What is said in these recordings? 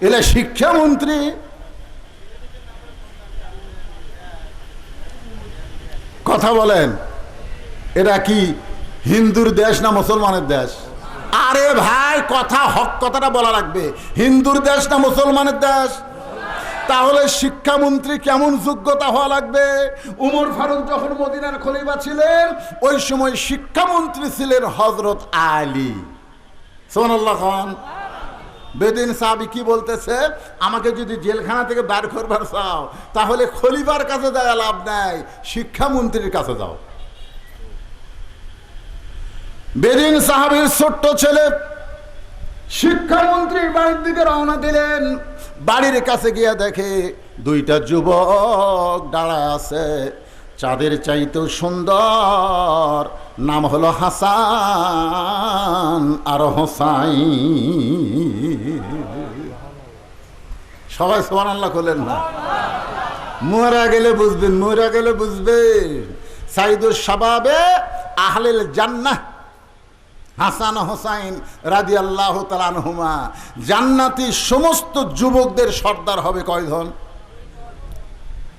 এলে শিক্ষামন্ত্রী কথা বলেন, এটা কি হিন্দুর দেশ না মুসলমানের দেশ? আরে ভাই, কথা, হক কথাটা বলা লাগবে। হিন্দুর দেশ না মুসলমানের দেশ? তাহলে শিক্ষামন্ত্রী কেমন যোগ্যতা হওয়া লাগবে? উমর ফারুক যখন মদিনার খলিফা ছিলেন, ওই সময় শিক্ষামন্ত্রী ছিলেন হজরত আলী। সোনাল্লাহ খান। বেদিন সাহাবি কি বলতেছে? আমাকে যদি জেলখানা থেকে বার করবার চাও, তাহলে খলিফার কাছে যায় লাভ নাই, শিক্ষামন্ত্রীর কাছে যাও। বেদিন সাহাবির ছোট্ট ছেলে শিক্ষামন্ত্রীর বাড়ির দিকে রওনা দিলেন। বাড়ির কাছে গিয়ে দেখে দুইটা যুবক দাঁড়ায় আছে। চাঁদের চাইতেও সুন্দর নাম হলো হাসান আর হোসাই সবাই সোমান আল্লাহ করলেন না? মরা গেলে বুঝবেন, মরা গেলে বুঝবেন। সাইদুর সবাবে আহলেল জান্নাহ, হাসান হোসাইন রাজি আল্লাহ তালানহুমা জান্নাতি সমস্ত যুবকদের সর্দার হবে কয়জন?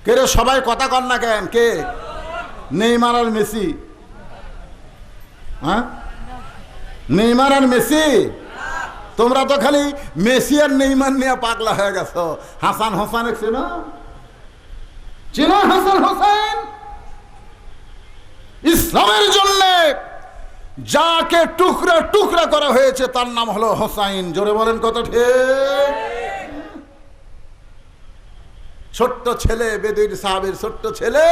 কে সবাই কথা কর না কেন? কে? নেইমার আর মেসি। হ্যাঁ? নেইমার আর মেসি? তোমরা তো খালি মেসি আর নেইমার নিয়ে পাগলা হয়ে গেছো। হাসান হোসান চেনো? চেনো হাসান হোসেন? ইসলামের জন্যে যাকে টুকরা টুকরা করা হয়েছে, তার নাম হলো হোসাইন। জোরে বলেন কত ঠিক? ছোট্ট ছেলে বেদির সাহেবের ছোট্ট ছেলে,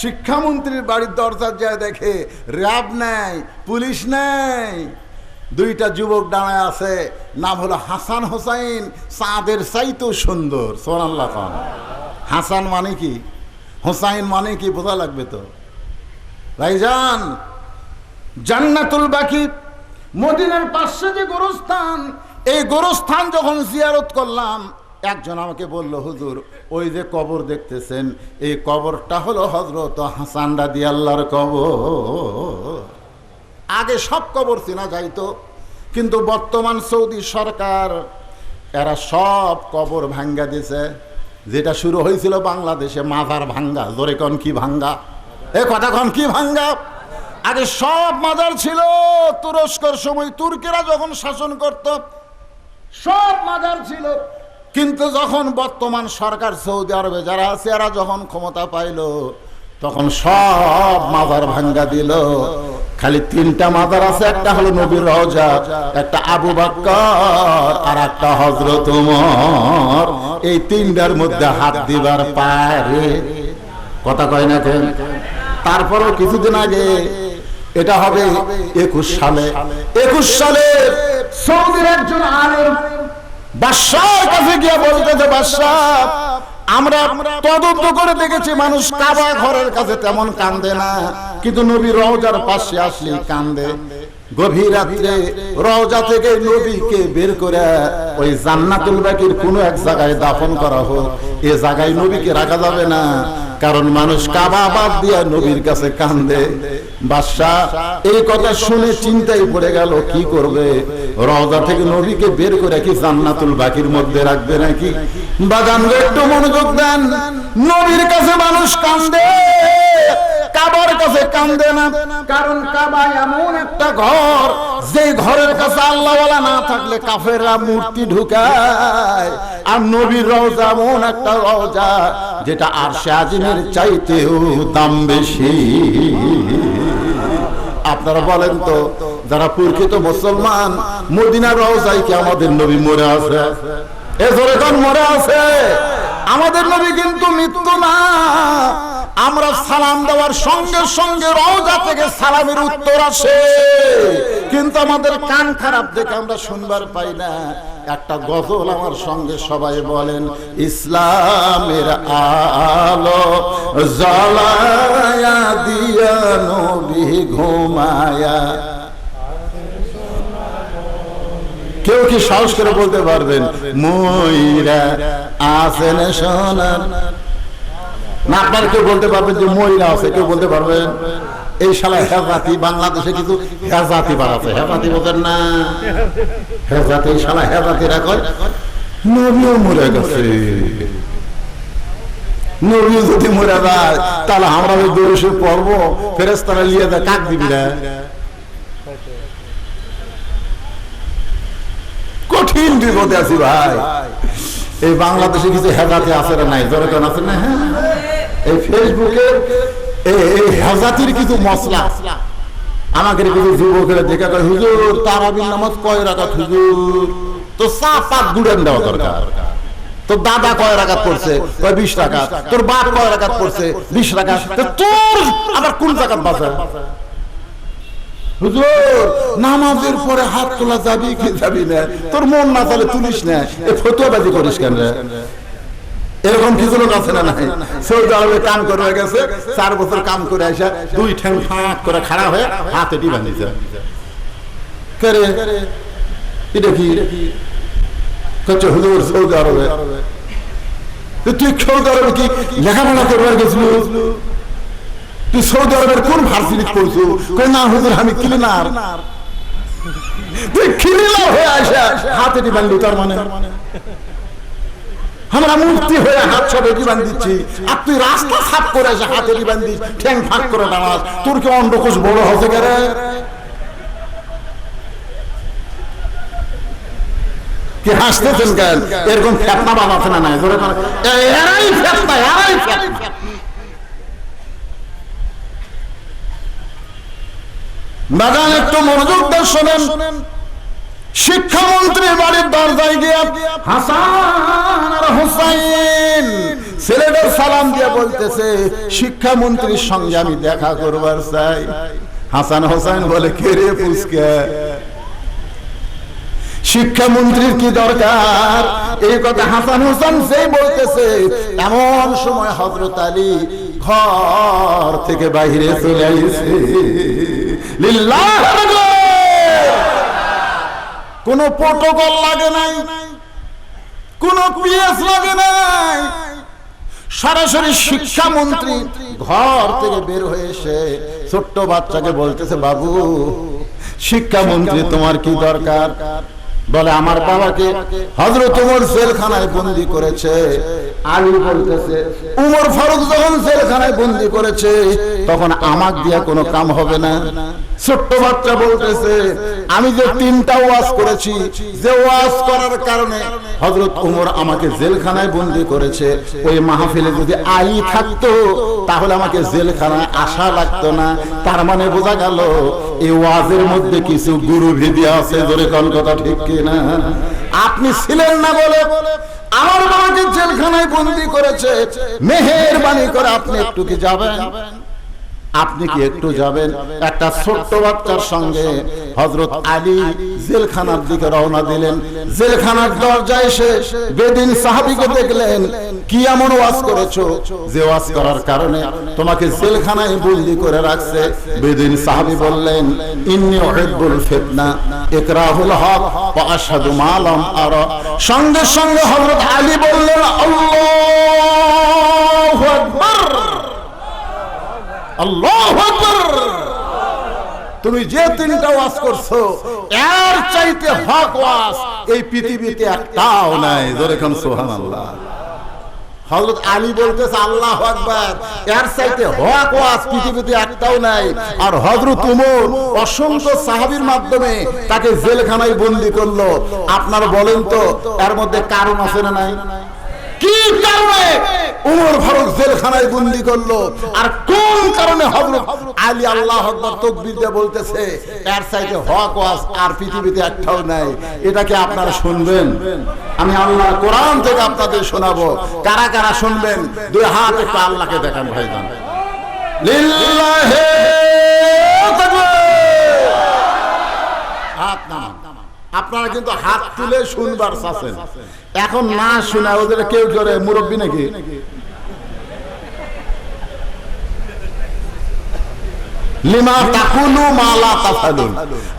শিক্ষামন্ত্রীর বাড়ির দরজার যায় দেখে র্যাব নেই পুলিশ নেই দুইটা যুবক দাঁড়ায় আছে, নাম হলো হাসান হোসাইন, সাদের চাইতেও সুন্দর সোনাল্লাহ খান হাসান মানে কি? হোসাইন মানে কি? বোঝা লাগবে তো। ভাইজান, জান্নাতুল বাকি, মদিনার পাশে যে গোরস্থান, এই গোরস্থান যখন জিয়ারত করলাম একজন আমাকে বলল, হুজুর, ওই যে কবর দেখতেছেন, এই কবরটা হলো হজরত হাসান রাদি আল্লাহর কবর। আগে সব কবর চেনা যাইতো, কিন্তু বর্তমান সৌদি সরকার, এরা সব কবর ভাঙ্গা দিছে। যেটা শুরু হয়েছিল বাংলাদেশে, মাজার ভাঙ্গা। জোরে কন কি ভাঙ্গা? এ কথা কন কি ভাঙ্গা? আগে সব মাজার ছিল, তুরস্কর সময় তুর্কিরা যখন শাসন করত, সব মাজার ছিল। কিন্তু যখন বর্তমান সরকার সৌদি আরবে যারা আছে, এরা যখন ক্ষমতা পাইল, তখন সব মাজার ভাঙ্গা দিল। খালি তিনটা মাজার আছে, একটা হলো নবীর রওজা, একটা আবু বাক্কর আর একটা হজরত উমর। এই তিনটার মধ্যে হাত দিবার পারে কথা কয় না কেন? তারপরও কিছুদিন আগে, এটা হবে একুশ সালে। একুশ সালে সৌদির একজন আলেম বাদশার কাছে গিয়ে বলতেছে বাদশাহ, আমরা তদন্ত করে দেখেছি, মানুষ কাবা ঘরের কাছে তেমন কান্দে না। কিন্তু নবী রওজার পাশে আসলে কান্দে। গভীর রাত্রে রওজা থেকে নবীকে বের করে ওই জান্নাতুল বাকির কোনো এক জায়গায় দাফন করা হোক। এ জায়গায় নবীকে রাখা যাবে না। কারণ মানুষ কাবা বাদ দিয়া নবীর কাছে কান্দে। বাদশাহ এই কথা শুনে চিন্তায় পড়ে গেল কি করবে? রওজা থেকে নবীকে বের করে কি জান্নাতুল বাকির মধ্যে রাখবে নাকি? বাগান একটু মনোযোগ দেন। নবীর কাছে মানুষ কান্দে। কাবার কাছে কান্দে না। কারণ কাবা এমন একটা ঘর, যে ঘরের কাছে আল্লাহওয়ালা না থাকলে কাফেররা মূর্তি ঢুকায়। আর নবীর রওজা এমন একটা রওজা, যেটা আর আজিমের চাইতেও দাম বেশি। আপনারা বলেন তো, যারা প্রকৃত মুসলমান মদিনা রওজায় কি আমাদের নবী মরে আছে? এ ধরে মরে আছে। আমাদের নবী কিন্তু মৃত্যু না। আমরা সালাম দেওয়ার সঙ্গে সঙ্গে রওজা থেকে সালামের উত্তর আসে। কিন্তু আমাদের কান খারাপ দেখে আমরা শুনবার পাই না। একটা গজল আমার সঙ্গে সবাই বলেন ইসলামের আলো জ্বালায়া দিয়া নবী ঘুমায়া। কেউ কি সাহস করে বলতে পারবেন? ময়রা আসেন সোনার না, আপনারা কেউ বলতে পারবেন যে ময়রা আছে, কেউ বলতে পারবেন। এই শালা হেজাতি বাংলাদেশে কিছু হেজাতি বাড়াচ্ছে হেজাতি বোঝেন না। হেজাতি শালা হেজাতিরা কয়, নবীও মরে গেছে। নবী যদি মরে যায়, তাহলে আমরা ওই দরুষে পড়ব ফেরেস তারা লিয়ে দেয়, কাক দিবি রে? কঠিন বিপদে আছি ভাই। এই বাংলাদেশে কিছু হেজাতে আছে না নাই? জনগণ আছে না? হ্যাঁ। এই ফেসবুকে এই হেজাতির কিছু মশলা। আমাকে কিছু হুজুর নামাজ কয় রাখাত হুজুর? তো সাত পাত গুড়েন দেওয়া দরকার। তোর দাদা কয় রাখাত কয়, বিশ টাকা তোর বাপ কয় রাখাত বিশ টাকা তোর আবার কোন হুজুর, নামাজের পরে হাত তোলা যাবি কি যাবি না? তোর মন না তাহলে তুলিস না। এ ফতুয়াবাজি করিস কেন এরকম কিছু লোক আছে না নাই? সৌদি আরবে কাম করে হয়ে গেছে, চার বছর কাম করে আসে দুই ঠ্যাং ফাঁক করে খাড়া হয়ে হাতে টি বাঁধিছে করে এটা কি? কচ্ছে হুজুর সৌদি আরবে? তুই সৌদি আরবে কি লেখাপড়া করবার গেছিল? তুই সৌদি আরবের কোন ভার্সিটি পড়ছো? কই না হুজুর, আমি ক্লিনার তুই ক্লিনার হয়ে আসে হাতে টি বাঁধলি তার মানে? আমরা মুক্তি হয়ে হাত সবে জীবন দিচ্ছি আর তুই রাস্তা সাফ করে এসে হাতে জীবন দিস ঠ্যাং ফাঁক করে দাঁড়াস তোর কি অন্ডকোষ বড় হতে গেলে? কি হাসতেছেন কেন? এরকম ফেতনা বানাচ্ছে না নাই। এ- এরাই ফেতনা এরাই ফেতনা বাগান একটু মনোযোগ দিয়ে শোনেন। শিক্ষামন্ত্রীর বাড়ির দরজায় হাসান আর হুসাইন ছেলেদের সালাম দিয়ে বলতেছে, শিক্ষামন্ত্রীর সঙ্গে আমি দেখা করবার চাই। হাসান হোসেন বলে, কে রে পুচকে শিক্ষামন্ত্রীর কি দরকার? এই কথা হাসান হোসেন সেই বলতেছে, এমন সময় হজরত আলী ঘর থেকে বাইরে চলে আইছে। লিল্লাহ! কোন প্রোটোকল লাগে নাই, কোন পিএস লাগে নাই। সরাসরি শিক্ষামন্ত্রী ঘর থেকে বের হয়ে এসে ছোট্ট বাচ্চাকে বলতেছে, বাবু, শিক্ষামন্ত্রী, তোমার কি দরকার? বলে আমার বাবাকে হজরত উমর জেলখানায় বন্দি করেছে। আলী বলতেছে উমর ফারুক যখন জেলখানায় বন্দি করেছে তখন আমাক দিয়া কোনো কাম হবে না। ছোট্ট বাচ্চা বলতেছে আমি যে তিনটা ওয়াজ করেছি যে ওয়াজ করার কারণে হজরত উমর আমাকে জেলখানায় বন্দি করেছে। ওই মাহফিলে যদি আই থাকতো তাহলে আমাকে জেলখানায় আসা লাগতো না। তার মানে বোঝা গেল এই ওয়াজের মধ্যে কিছু গুরু ভিদি আছে, জোরে কোন কথা ঠিক কিনা? আপনি ছিলেন না বলে আমার বাবাকে জেলখানায় বন্দি করেছে, মেহেরবানি করে আপনি একটু কি যাবেন? আপনি কি একটু যাবেন? একটা ছোট্ট বাচ্চার সঙ্গে হজরত আলী জেলখানার দিকে রওনা দিলেন। জেলখানার দরজায় এসে বেদিন সাহাবিকে দেখলেন। কি এমন ওয়াজ করেছ? যে ওয়াজ করার কারণে তোমাকে জেলখানায় বন্দি করে রাখছে। বেদিন সাহাবি বললেন ইন্নি উহিব্বুল ফিতনা ইকরাহুল হক ওয়া আশহাদু মা লাম আরা। সঙ্গে সঙ্গে হযরত আলী বললেন আল্লাহু আকবার। তুমি যে তিনটা ওয়াজ করছ, এর চাইতে হক ওয়াজ এই পৃথিবীতে একটাও নাই। কোন, সুবহানাল্লাহ। হযরত আলী বলতেছে, আল্লাহু চাইতে পৃথিবীতে একটাও নাই। আর ওমর অসংখ্য সাহাবীর মাধ্যমে তাকে জেলখানায় বন্দী করল। আপনার বলেন তো, এর মধ্যে কারণ আছে না নাই? কি কারণে? উমর ফারুক জেলখানায় বন্দি করল। আর কোন কারণে হযরত আলী আল্লাহ আকবার তাকবীর দিয়ে বলতেছে, এর চাইতে হক ওয়াজ আর পৃথিবীতে একটাও নাই। এটাকে আপনারা শুনবেন? আমি আল্লাহ কোরআন থেকে আপনাদের শোনাবো। কারা কারা শুনবেন? দুই হাত একটু আল্লাহকে দেখান, ভাইজান। লিল্লাহি তাকবীর। হাত নামান। আপনারা কিন্তু হাত তুলে শুনবার চাচ্ছেন। এখন না শোনা ওদের কেউ করে মুরব্বী নাকি?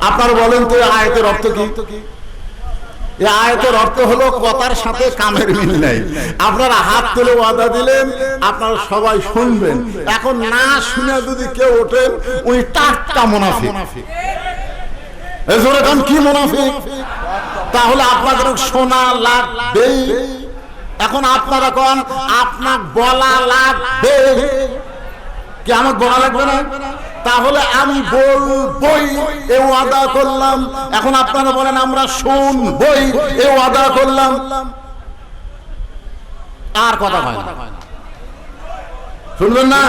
আপনারা বলেন তো অর্থ কি? অর্থ হলো কথার সাথে কামের মিল নাই। আপনারা হাত তুলে ওয়াদা দিলেন, আপনারা সবাই শুনবেন। এখন না শুনে যদি কেউ ওঠেন, উনি টাটকা মুনাফিক। এজোরে কান, কি মুনাফিক? তাহলে আপনাদের শোনা লাগবে। এখন আপনারা কন আপনার বলা লাগবে। কি আমার বলা লাগবে না? তাহলে আমি বলবই, এ ওয়াদা করলাম। এখন আপনারা বলেন, আমরা শুনবই, এ ওয়াদা করলাম। আর কথা হয় না। শুনবেন না?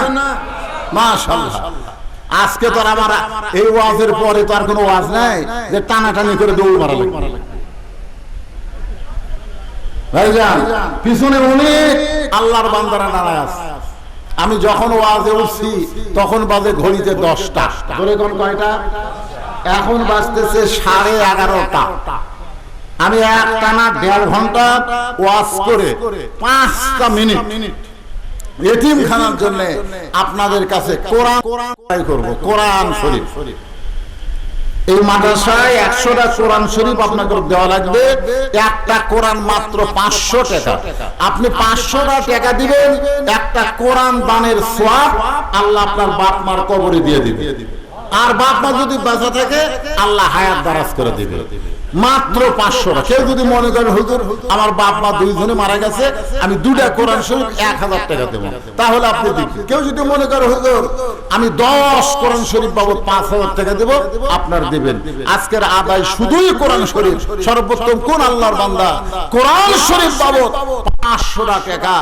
মাশাআল্লাহ আজকে তো আমার এই ওয়াজের পরে তো আর কোনো ওয়াজ নাই যে টানাটানি করে দৌড় মারা পিছনে অনেক আল্লাহর বান্দারা দাঁড়ায় আছে। আমি যখন ওয়াজে উঠছি, তখন বাজে ঘড়িতে দশটা। ধরে কয়টা? এখন বাজতেছে সাড়ে এগারোটা। আমি এক টানা দেড় ঘণ্টা ওয়াজ করে পাঁচটা মিনিট মিনিট এতিম খানার জন্য আপনাদের কাছে কোরআন কোরআন করব। কোরআন শরীফ। এই মাদ্রাসায় একশোটা কোরআন শরীফ আপনাকে দেওয়া লাগবে। একটা কোরআন মাত্র পাঁচশো টাকা। আপনি পাঁচশোটা টাকা দিবেন একটা কোরআন দানের সোয়াব আল্লাহ আপনার বাপ মার কবরে দিয়ে দিবে। আর বাপ মা যদি বাঁচা থাকে আল্লাহ হায়াত দারাজ করে দিবে। মাত্র পাঁচশো টাকা। কেউ যদি মনে করেন হুজুর, আমার বাপ মা দুইজনে মারা গেছে, আমি দুটা কোরআন শরীফ এক হাজার টাকা দেবো। তাহলে আপনি দিবেন কেউ যদি মনে করে, হুজুর, আমি দশ কোরআন শরীফ বাবদ পাঁচ হাজার টাকা দেবো, আপনার দিবেন। আজকের আদায় শুধুই কোরআন শরীফ। সর্বোত্তম কোন আল্লাহর বান্দা কোরআন শরীফ বাবদ পাঁচশো টাকা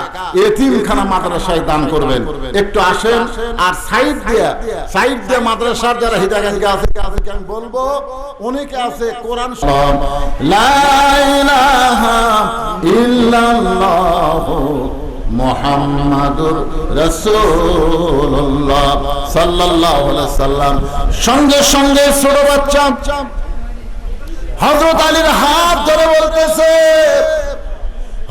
এতিমখানা মাদ্রাসায় দান করবেন। একটু আসেন, আর সাইড দিয়ে সাইড দিয়ে মাদ্রাসার যারা হিতাকাঙ্ক্ষী আছে, আমি বলব, অনেকে আছে কোরআন ইল্লাল্লাহ মোহাম্মদুর রাসূলুল্লাহ সাল্লাল্লাহু আলাইহি সাল্লাম সঙ্গে সঙ্গে ছোট বাচ্চা হযরত আলীর হাত ধরে বলতেছে,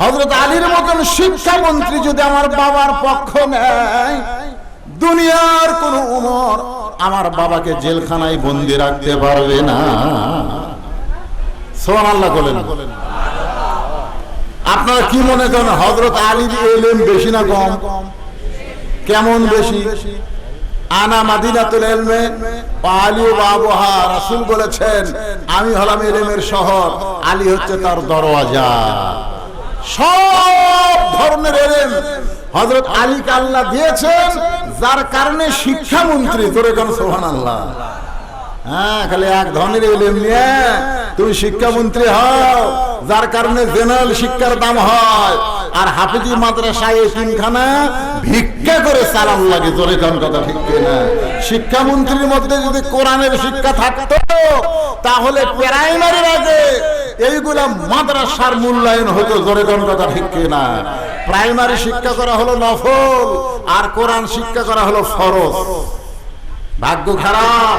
হযরত আলীর মতন শিক্ষামন্ত্রী যদি আমার বাবার পক্ষ নেয়, দুনিয়ার কোন উমর আমার বাবাকে জেলখানায় বন্দি রাখতে পারবে না। সোহান আল্লাহ আপনারা কি মনে করেন হজরত আলীর এলেম বেশি না কম? কেমন বেশি? আনা মাদিনাতুল ইলমে আলী বাবুহা রাসূল বলেছেন, আমি হলাম এলেমের শহর, আলী হচ্ছে তার দরওয়াজা। সব ধরনের এলেম হযরত আলী আল্লাহ দিয়েছেন, যার কারণে শিক্ষামন্ত্রী তোরে কোন সুবহানাল্লাহ। হ্যাঁ খালি এক এলেম নিয়ে তুমি শিক্ষামন্ত্রী হও, যার কারণে জেনারেল শিক্ষার দাম হয়। আর হাফিজি ভিক্ষা করে লাগে, জোরে কথা না শিক্ষামন্ত্রীর মধ্যে যদি কোরআনের শিক্ষা থাকতো, তাহলে প্রাইমারির আগে এইগুলা মাদ্রাসার মূল্যায়ন হতো, জোরে কোন কথা ঠিক না প্রাইমারি শিক্ষা করা হলো নফল, আর কোরআন শিক্ষা করা হলো ফরজ। ভাগ্য খারাপ।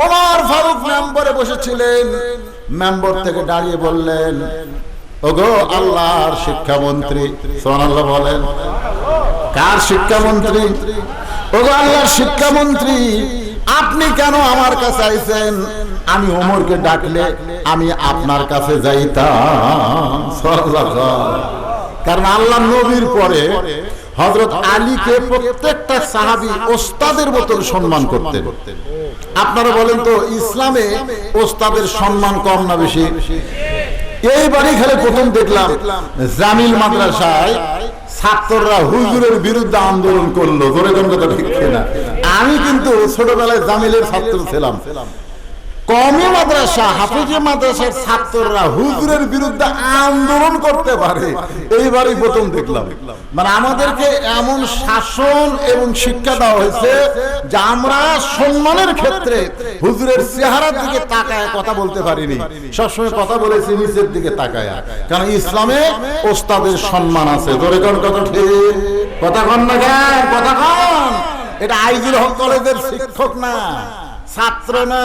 ওমর ফারুক মেম্বরে বসেছিলেন। মেম্বর থেকে দাঁড়িয়ে বললেন, ওগো আল্লাহর শিক্ষামন্ত্রী সোনাল্লাহ বলেন, কার শিক্ষামন্ত্রী? ওগো আল্লাহর শিক্ষামন্ত্রী, আপনি কেন আমার কাছে আইছেন? আমি ওমরকে ডাকলে আমি আপনার কাছে যাইতাম। কারণ আল্লাহ নবীর পরে হজরত আলীকে প্রত্যেকটা সাহাবি ওস্তাদের মতন সম্মান করতেন। আপনারা বলেন তো ইসলামে ওস্তাদের সম্মান কম না বেশি? এই বাড়ি খেলে প্রথম দেখলাম জামিল মাদ্রাসায় ছাত্ররা হুজুরের বিরুদ্ধে আন্দোলন করল। ধরে কোন কথা ঠিক না আমি কিন্তু ছোটবেলায় জামিলের ছাত্র ছিলাম। কমই মাদ্রাসা হাফিজে মাদ্রাসার ছাত্ররা হুজুরের বিরুদ্ধে আন্দোলন করতে পারে। এইবারই প্রথম দেখলাম। মানে আমাদেরকে এমন শাসন এবং শিক্ষা দেওয়া হয়েছে যে আমরা সম্মানের ক্ষেত্রে হুজুরের চেহারার দিকে তাকায় কথা বলতে পারিনি। সবসময় কথা বলেছি নিচের দিকে তাকায়। কারণ ইসলামে ওস্তাদের সম্মান আছে। ধরে কোন কথা ঠিক? কথা কন না কথা কন। এটা আইজুল হক কলেজের শিক্ষক না। ছাত্র না।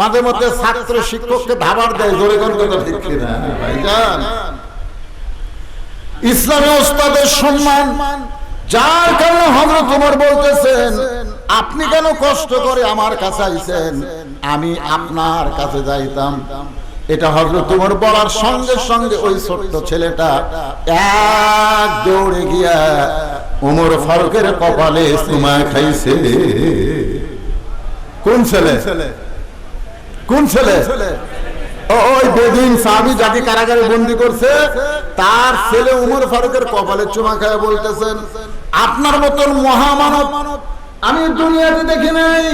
মাঝে মধ্যে ছাত্র শিক্ষককে ধাবার দেয় জোরে কোন কথা ঠিক কিনা? ভাইজান। ইসলামী ওস্তাদের সম্মান যার কারণে হজরত তোমার বলতেছেন আপনি কেন কষ্ট করে আমার কাছে আইছেন? আমি আপনার কাছে যাইতাম। এটা হজরত তোমার বলার সঙ্গে সঙ্গে ওই ছোট্ট ছেলেটা এক দৌড়ে গিয়া উমর ফারুকের কপালে সুমা খাইছে। কোন ছেলে? কোন ছেলে? ওই বেদিন যাকে কারাগারে বন্দি করছে, তার ছেলে উমর ফারুকের কপালে চুমা খায় বলতেছেন, আপনার মতন মহামানব আমি দুনিয়াতে দেখি নাই।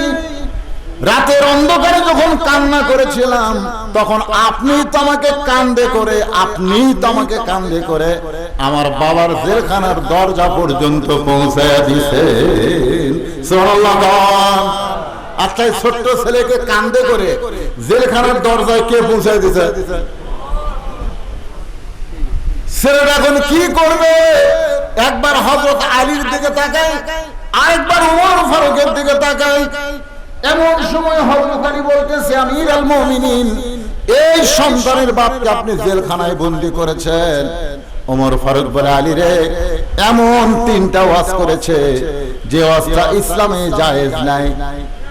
রাতের অন্ধকারে যখন কান্না করেছিলাম, তখন আপনি তো আমাকে কান্দে করে আপনি তো আমাকে কান্দে করে আমার বাবার জেলখানার দরজা পর্যন্ত দিছেন। সুবহানাল্লাহ এই ছোট্ট ছেলেকে কান্দে করে জেলখানার দরজায় কে পৌঁছায় দিছে? ছেলেটা এখন কি করবে? একবার হজরত আলীর দিকে আরেকবার উমর ফারুকের দিকে এমন সময় হজরত আলী বলতেছে এই সন্তানের বাপকে আপনি জেলখানায় বন্দি করেছেন। ওমর ফারুক বলে, আলী রে, এমন তিনটা ওয়াজ করেছে, যে ওয়াজটা ইসলামে জায়েজ নাই।